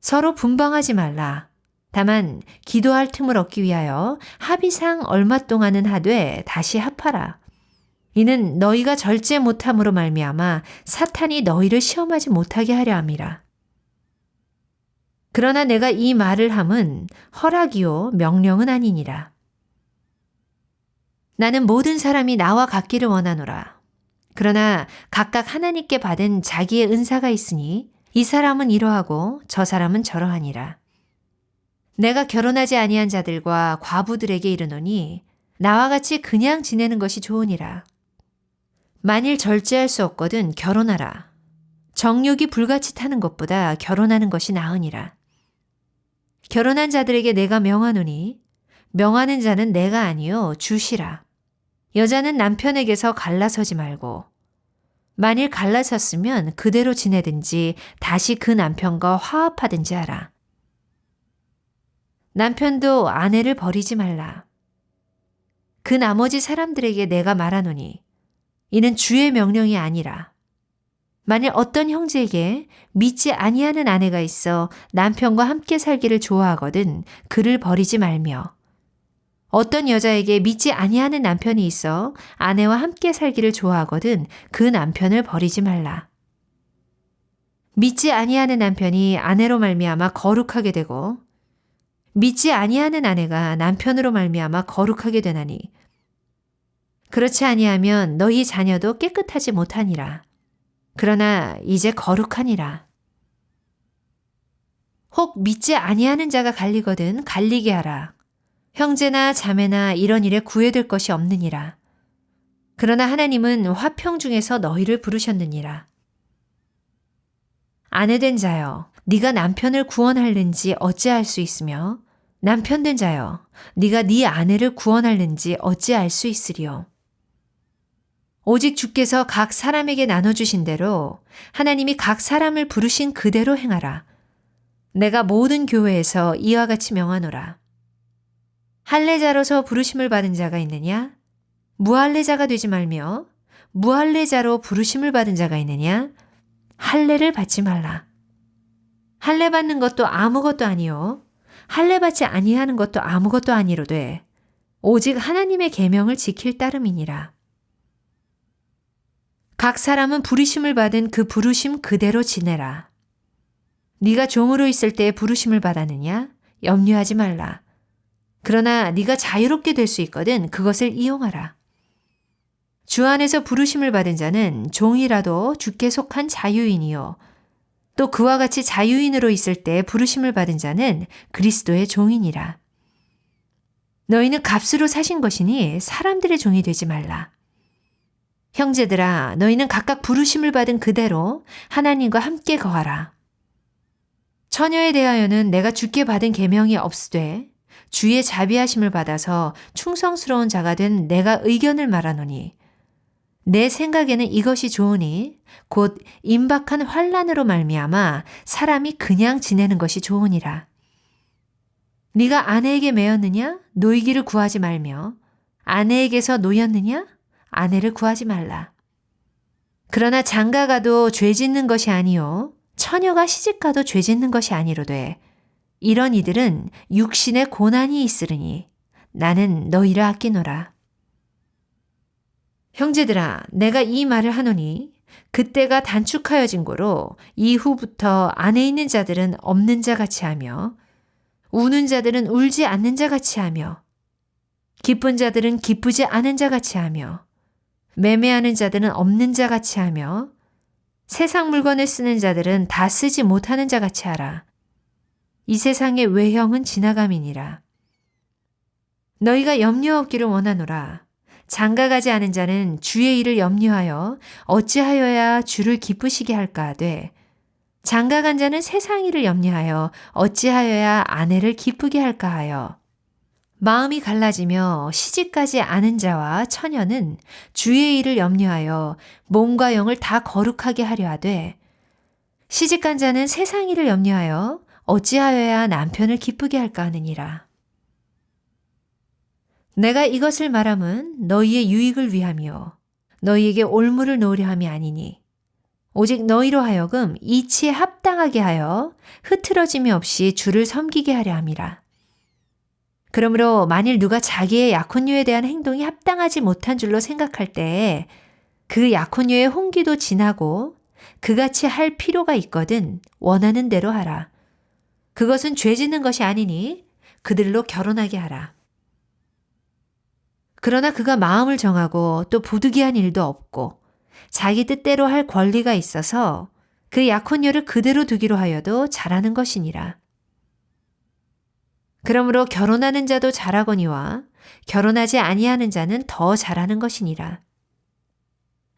서로 분방하지 말라. 다만 기도할 틈을 얻기 위하여 합의상 얼마 동안은 하되 다시 합하라. 이는 너희가 절제 못함으로 말미암아 사탄이 너희를 시험하지 못하게 하려 함이라. 그러나 내가 이 말을 함은 허락이요 명령은 아니니라. 나는 모든 사람이 나와 같기를 원하노라. 그러나 각각 하나님께 받은 자기의 은사가 있으니 이 사람은 이러하고 저 사람은 저러하니라. 내가 결혼하지 아니한 자들과 과부들에게 이르노니 나와 같이 그냥 지내는 것이 좋으니라. 만일 절제할 수 없거든 결혼하라. 정욕이 불같이 타는 것보다 결혼하는 것이 나으니라. 결혼한 자들에게 내가 명하노니 명하는 자는 내가 아니요 주시라. 여자는 남편에게서 갈라서지 말고 만일 갈라섰으면 그대로 지내든지 다시 그 남편과 화합하든지 하라. 남편도 아내를 버리지 말라. 그 나머지 사람들에게 내가 말하노니 이는 주의 명령이 아니라 만일 어떤 형제에게 믿지 아니하는 아내가 있어 남편과 함께 살기를 좋아하거든 그를 버리지 말며 어떤 여자에게 믿지 아니하는 남편이 있어 아내와 함께 살기를 좋아하거든 그 남편을 버리지 말라. 믿지 아니하는 남편이 아내로 말미암아 거룩하게 되고 믿지 아니하는 아내가 남편으로 말미암아 거룩하게 되나니 그렇지 아니하면 너희 자녀도 깨끗하지 못하니라. 그러나 이제 거룩하니라. 혹 믿지 아니하는 자가 갈리거든 갈리게 하라. 형제나 자매나 이런 일에 구애될 것이 없느니라. 그러나 하나님은 화평 중에서 너희를 부르셨느니라. 아내된 자여, 네가 남편을 구원할는지 어찌할 수 있으며 남편된 자여, 네가 네 아내를 구원할는지 어찌알 수 있으리요. 오직 주께서 각 사람에게 나눠주신 대로 하나님이 각 사람을 부르신 그대로 행하라. 내가 모든 교회에서 이와 같이 명하노라. 할례자로서 부르심을 받은 자가 있느냐? 무할례자가 되지 말며 무할례자로 부르심을 받은 자가 있느냐? 할례를 받지 말라. 할례 받는 것도 아무것도 아니요. 할례 받지 아니하는 것도 아무것도 아니로되 오직 하나님의 계명을 지킬 따름이니라. 각 사람은 부르심을 받은 그 부르심 그대로 지내라. 네가 종으로 있을 때 부르심을 받았느냐? 염려하지 말라. 그러나 네가 자유롭게 될 수 있거든 그것을 이용하라. 주 안에서 부르심을 받은 자는 종이라도 주께 속한 자유인이요. 또 그와 같이 자유인으로 있을 때 부르심을 받은 자는 그리스도의 종이니라. 너희는 값으로 사신 것이니 사람들의 종이 되지 말라. 형제들아, 너희는 각각 부르심을 받은 그대로 하나님과 함께 거하라. 처녀에 대하여는 내가 주께 받은 계명이 없으되 주의 자비하심을 받아서 충성스러운 자가 된 내가 의견을 말하노니 내 생각에는 이것이 좋으니 곧 임박한 환란으로 말미암아 사람이 그냥 지내는 것이 좋으니라. 네가 아내에게 매였느냐 노이기를 구하지 말며 아내에게서 노였느냐 아내를 구하지 말라. 그러나 장가가도 죄 짓는 것이 아니요 처녀가 시집가도 죄 짓는 것이 아니로되 이런 이들은 육신의 고난이 있으리니 나는 너희를 아끼노라. 형제들아, 내가 이 말을 하노니 그때가 단축하여진 고로 이후부터 안에 있는 자들은 없는 자 같이 하며 우는 자들은 울지 않는 자 같이 하며 기쁜 자들은 기쁘지 않은 자 같이 하며 매매하는 자들은 없는 자 같이 하며 세상 물건을 쓰는 자들은 다 쓰지 못하는 자 같이 하라. 이 세상의 외형은 지나감이니라. 너희가 염려 없기를 원하노라. 장가가지 않은 자는 주의 일을 염려하여 어찌하여야 주를 기쁘시게 할까 하되 장가간 자는 세상 일을 염려하여 어찌하여야 아내를 기쁘게 할까 하여 마음이 갈라지며 시집가지 않은 자와 처녀는 주의 일을 염려하여 몸과 영을 다 거룩하게 하려 하되 시집간 자는 세상 일을 염려하여 어찌하여야 남편을 기쁘게 할까 하느니라. 내가 이것을 말함은 너희의 유익을 위함이요 너희에게 올무를 놓으려 함이 아니니 오직 너희로 하여금 이치에 합당하게 하여 흐트러짐이 없이 주를 섬기게 하려 함이라. 그러므로 만일 누가 자기의 약혼녀에 대한 행동이 합당하지 못한 줄로 생각할 때에 그 약혼녀의 홍기도 지나고 그같이 할 필요가 있거든 원하는 대로 하라. 그것은 죄 짓는 것이 아니니 그들로 결혼하게 하라. 그러나 그가 마음을 정하고 또 부득이한 일도 없고 자기 뜻대로 할 권리가 있어서 그 약혼녀를 그대로 두기로 하여도 잘하는 것이니라. 그러므로 결혼하는 자도 잘하거니와 결혼하지 아니하는 자는 더 잘하는 것이니라.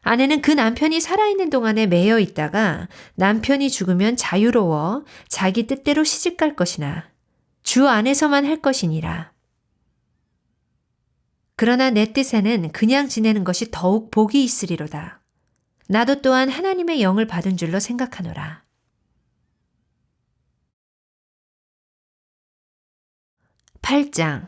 아내는 그 남편이 살아있는 동안에 매여 있다가 남편이 죽으면 자유로워 자기 뜻대로 시집갈 것이나 주 안에서만 할 것이니라. 그러나 내 뜻에는 그냥 지내는 것이 더욱 복이 있으리로다. 나도 또한 하나님의 영을 받은 줄로 생각하노라. 8장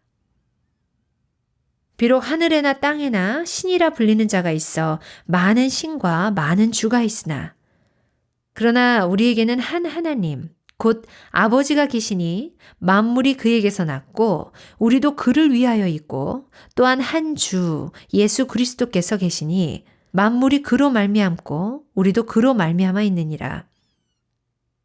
비록 하늘에나 땅에나 신이라 불리는 자가 있어 많은 신과 많은 주가 있으나 그러나 우리에게는 한 하나님 곧 아버지가 계시니 만물이 그에게서 났고 우리도 그를 위하여 있고 또한 한 주 예수 그리스도께서 계시니 만물이 그로 말미암고 우리도 그로 말미암아 있느니라.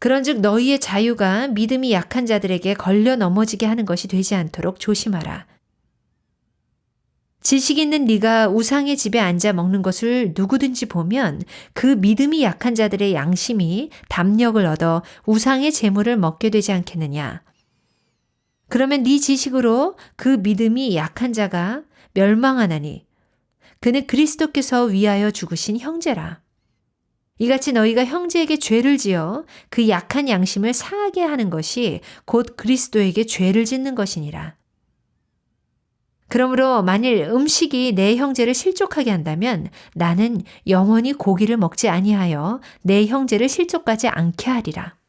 그런즉 너희의 자유가 믿음이 약한 자들에게 걸려 넘어지게 하는 것이 되지 않도록 조심하라. 지식 있는 네가 우상의 집에 앉아 먹는 것을 누구든지 보면 그 믿음이 약한 자들의 양심이 담력을 얻어 우상의 재물을 먹게 되지 않겠느냐. 그러면 네 지식으로 그 믿음이 약한 자가 멸망하나니 그는 그리스도께서 위하여 죽으신 형제라. 이같이 너희가 형제에게 죄를 지어 그 약한 양심을 상하게 하는 것이 곧 그리스도에게 죄를 짓는 것이니라. 그러므로 만일 음식이 내 형제를 실족하게 한다면 나는 영원히 고기를 먹지 아니하여 내 형제를 실족하지 않게 하리라.